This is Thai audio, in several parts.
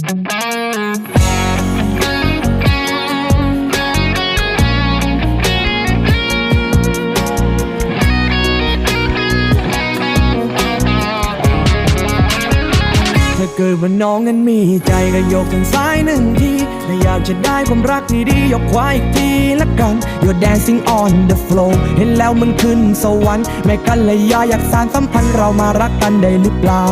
ถ้าเกิดว่าน้องนั้นมีใจก็ยกทางซ้ายหนึ่งทีถ้าอยากจะได้ความรักที่ดียกขวาอีกทีละกัน You're dancing on the floor เห็นแล้วมันขึ้นสวรรค์แม่กันเลยยาอยากสานสัมพันธ์เรามารักกันได้หรือเปล่า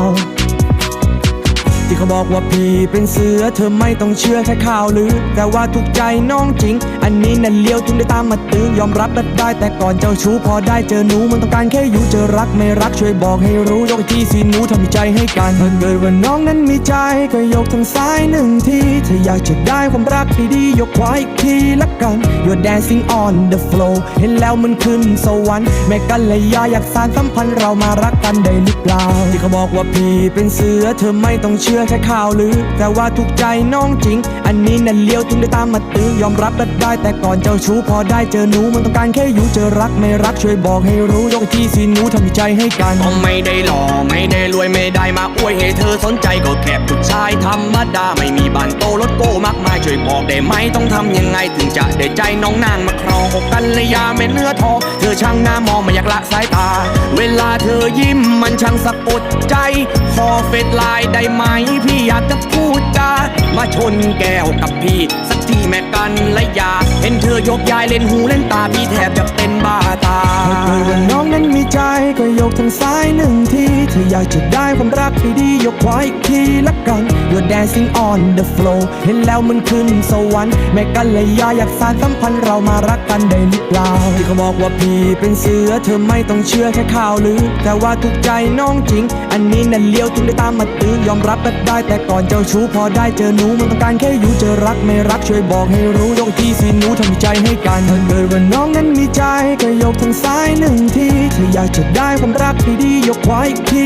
ที่เขาบอกว่าพี่เป็นเสือเธอไม่ต้องเชื่อแค่ข่าวลือ แต่ว่าถูกใจน้องจริง อันนี้นั่นเลี้ยวถึงได้ตามมาตื้อยอมรับได้ได้ แต่ก่อนเจ้าชู้พอได้เจอหนูมันต้องการแค่อยู่เจอรักไม่รักช่วยบอกให้รู้ยกอีกทีสิหนูทำใจให้กันถ้าเกิดว่าน้องนั้นมีใจก็ยกทางซ้ายหนึ่งทีถ้าอยากจะได้ความรักที่ดียกขวาอีกทีละกัน You're dancing on the floor เห็นแล้วมันขึ้นสวรรค์แม่กันเลยยาอยากสานสัมพันธ์เรามารักกันได้หรือเปล่าที่เขาบอกว่าพี่เป็นเสือเธอไม่ต้องเชื่อแค่ข่าวลือ แต่ว่าถูกใจน้องจริง อันนี้นั่นเลี้ยวถึงได้ตามมาตื้อยอมรับได้ได้ แต่ก่อนเจ้าชู้พอได้เจอหนูมันต้องการแค่อยู่เจอรักไม่รักช่วยบอกให้รู้ยกอีกทีหนูทำใจให้กันก็ไม่ได้หล่อไม่ได้รวยไม่ได้มาอวยให้เธอสนใจก็แค่ผู้ชายธรรมดาไม่มีบ้านโตรถโก้มากมายช่วยบอกได้ไหมต้องทำยังไงถึงจะได้ใจน้องนางมาครองอกกันเลยยาเม็ดเนื้อทองเธอช่างหน้ามองไม่อยากละสายตา ลาเธอยิ้มมันช่างสะกดใจ ขอเฟซไลน์ได้ไหม พี่อยากจะพูดจามาชนแก้วกับพี่ สักทีแม่กันและยาเห็นเธอยกยายเล่นหูเล่นตา พี่แทบจะเป็นบ้าตาถ้าเธอว่าน้องนั้นมีใจก็ยกทางซ้ายหนึ่งที ถ้าอยากจะได้ความรักที่ดียกขวาอีกทีละกัน You're dancing on the floor เห็นแล้วมันขึ้นสวรรค์แม่กันเลยยาอยากสานสัมพันธ์เรามารักกันได้หรือเปล่าที่เขาบอกว่าพี่เป็นเสือเธอไม่ต้องเชื่อแค่ข่าวลือ แต่ว่าถูกใจน้องจริง อันนี้นั่นเลี้ยวถึงได้ตามมาตื้อยอมรับได้ได้ แต่ก่อนเจ้าชู้พอได้เจอหนูมันต้องการแค่อยู่เจอรักไม่รักช่วยบอกให้รู้ยกอีกทีสิหนูทำใจให้กันถ้าเกิดว่าน้องนั้นมีใจก็ยกทางซ้ายหนึ่งทีถ้าอยากจะได้ความรักที่ดียกขวาอีกที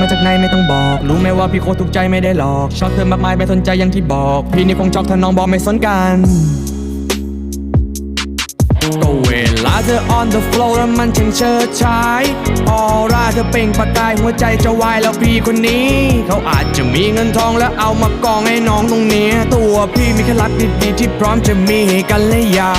มาจากไหนไม่ต้องบอก รู้ไหมว่าพี่โคตรถูกใจไม่ได้หลอก ชอบเธอมากมายไม่สนใจอย่างที่บอก พี่นี่คงชอบถ้าน้องบอกไม่สนกันก็เวลาเธอ on the floor แล้วมันช่างเชิดชายออร่าเธอเป่งประกายหัวใจจะวายแล้วพี่คนนี้ เขาอาจจะมีเงินทองแล้วเอามากองให้น้องตรงเนี้ยตัวพี่มีแค่รักดีๆที่พร้อมจะมีให้กันและยา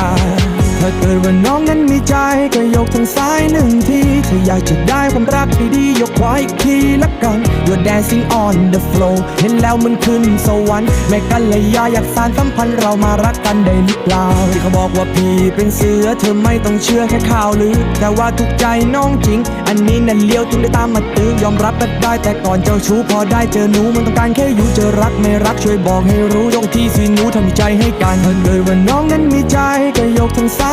ถ้าเกิดว่าน้องนั้นมีใจก็ยกทางซ้ายหนึ่งทีถ้าอยากจะได้ความรักที่ดียกขวาอีกทีละกัน You're dancing on the floor เห็นแล้วมันขึ้นสวรรค์แม่กันเลยยาอยากสานสัมพันธ์เรามารักกันได้หรือเปล่าที่เขาบอกว่าพี่เป็นเสือเธอไม่ต้องเชื่อแค่ข่าวลือ แต่ว่าถูกใจน้องจริง อันนี้นั่นเลี้ยวถึงได้ตามมาตื้อยอมรับได้ได้แต่ก่อนเจ้าชู้พอได้เจอหนูมันต้องการแค่อยู่เจอรักไม่รักช่วยบอกให้รู้ยกอีกทีหนูทำใจให้กันถ้าเกิดว่าน้องนั้นมีใจก็ยกทางซ้าย